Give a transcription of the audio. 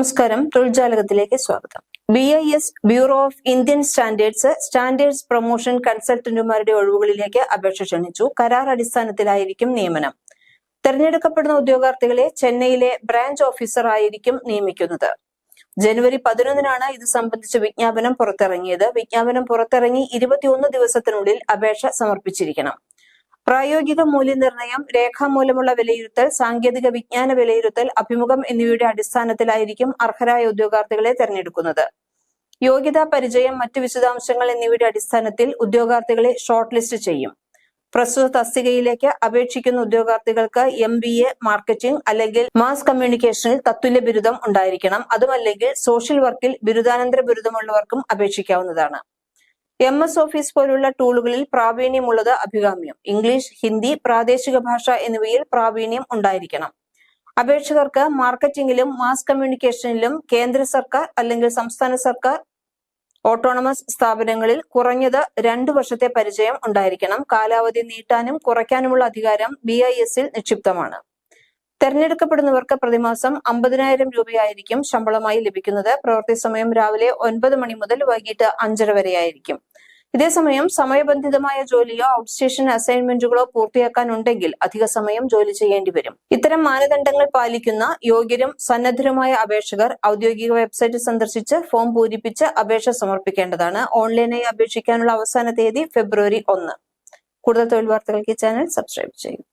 നമസ്കാരം. തൊഴിൽജാലകത്തിലേക്ക് സ്വാഗതം. B I S bureau of Indian standards standards promotion കൺസൾട്ടന്റുമാരുടെ ഒഴിവുകളിലേക്ക് അപേക്ഷ ക്ഷണിച്ചു. കരാർ അടിസ്ഥാനത്തിലായിരിക്കും നിയമനം. തെരഞ്ഞെടുക്കപ്പെടുന്ന ഉദ്യോഗാർത്ഥികളെ ചെന്നൈയിലെ ബ്രാഞ്ച് ഓഫീസർ ആയിരിക്കും നിയമിക്കുന്നത്. ജനുവരി പതിനൊന്നിനാണ് ഇത് സംബന്ധിച്ച വിജ്ഞാപനം പുറത്തിറങ്ങിയത്. വിജ്ഞാപനം പുറത്തിറങ്ങി ഇരുപത്തിയൊന്ന് ദിവസത്തിനുള്ളിൽ അപേക്ഷ സമർപ്പിച്ചിരിക്കണം. പ്രായോഗിക മൂല്യനിർണയം രേഖാമൂലമുള്ള വിലയിരുത്തൽ സാങ്കേതിക വിജ്ഞാന വിലയിരുത്തൽ അഭിമുഖം എന്നിവയുടെ അടിസ്ഥാനത്തിലായിരിക്കും അർഹരായ ഉദ്യോഗാർത്ഥികളെ തെരഞ്ഞെടുക്കുന്നത്. യോഗ്യതാ പരിചയം മറ്റു വിശദാംശങ്ങൾ എന്നിവയുടെ അടിസ്ഥാനത്തിൽ ഉദ്യോഗാർത്ഥികളെ ഷോർട്ട് ലിസ്റ്റ് ചെയ്യും. പ്രസ്തുത തസ്തികയിലേക്ക് അപേക്ഷിക്കുന്ന ഉദ്യോഗാർത്ഥികൾക്ക് എം ബി എ മാർക്കറ്റിംഗ് അല്ലെങ്കിൽ മാസ് കമ്മ്യൂണിക്കേഷനിൽ തത്തുല്യ ബിരുദം ഉണ്ടായിരിക്കണം. അതുമല്ലെങ്കിൽ സോഷ്യൽ വർക്കിൽ ബിരുദാനന്തര ബിരുദമുള്ളവർക്കും അപേക്ഷിക്കാവുന്നതാണ്. എം എസ് ഓഫീസ് പോലുള്ള ടൂളുകളിൽ പ്രാവീണ്യമുള്ളത് അഭികാമ്യം. ഇംഗ്ലീഷ് ഹിന്ദി പ്രാദേശിക ഭാഷ എന്നിവയിൽ പ്രാവീണ്യം ഉണ്ടായിരിക്കണം. അപേക്ഷകർക്ക് മാർക്കറ്റിംഗിലും മാസ് കമ്മ്യൂണിക്കേഷനിലും കേന്ദ്ര സർക്കാർ അല്ലെങ്കിൽ സംസ്ഥാന സർക്കാർ ഓട്ടോണമസ് സ്ഥാപനങ്ങളിൽ കുറഞ്ഞത് രണ്ടു വർഷത്തെ പരിചയം ഉണ്ടായിരിക്കണം. കാലാവധി നീട്ടാനും കുറയ്ക്കാനുമുള്ള അധികാരം ബി ഐ എസിൽ നിക്ഷിപ്തമാണ്. തെരഞ്ഞെടുക്കപ്പെടുന്നവർക്ക് പ്രതിമാസം അമ്പതിനായിരം രൂപയായിരിക്കും ശമ്പളമായി ലഭിക്കുന്നത്. പ്രവൃത്തി സമയം രാവിലെ ഒൻപത് മണി മുതൽ വൈകിട്ട് അഞ്ചര വരെയായിരിക്കും. ഇതേസമയം സമയബന്ധിതമായ ജോലിയോ ഔട്ട്സ്റ്റേഷൻ അസൈൻമെന്റുകളോ പൂർത്തിയാക്കാനുണ്ടെങ്കിൽ അധിക സമയം ജോലി ചെയ്യേണ്ടി വരും. ഇത്തരം മാനദണ്ഡങ്ങൾ പാലിക്കുന്ന യോഗ്യരും സന്നദ്ധരുമായ അപേക്ഷകർ ഔദ്യോഗിക വെബ്സൈറ്റ് സന്ദർശിച്ച് ഫോം പൂരിപ്പിച്ച് അപേക്ഷ സമർപ്പിക്കേണ്ടതാണ്. ഓൺലൈനായി അപേക്ഷിക്കാനുള്ള അവസാന തീയതി ഫെബ്രുവരി ഒന്ന്. കൂടുതൽ തൊഴിൽ വാർത്തകൾക്ക് ചാനൽ സബ്സ്ക്രൈബ് ചെയ്യും.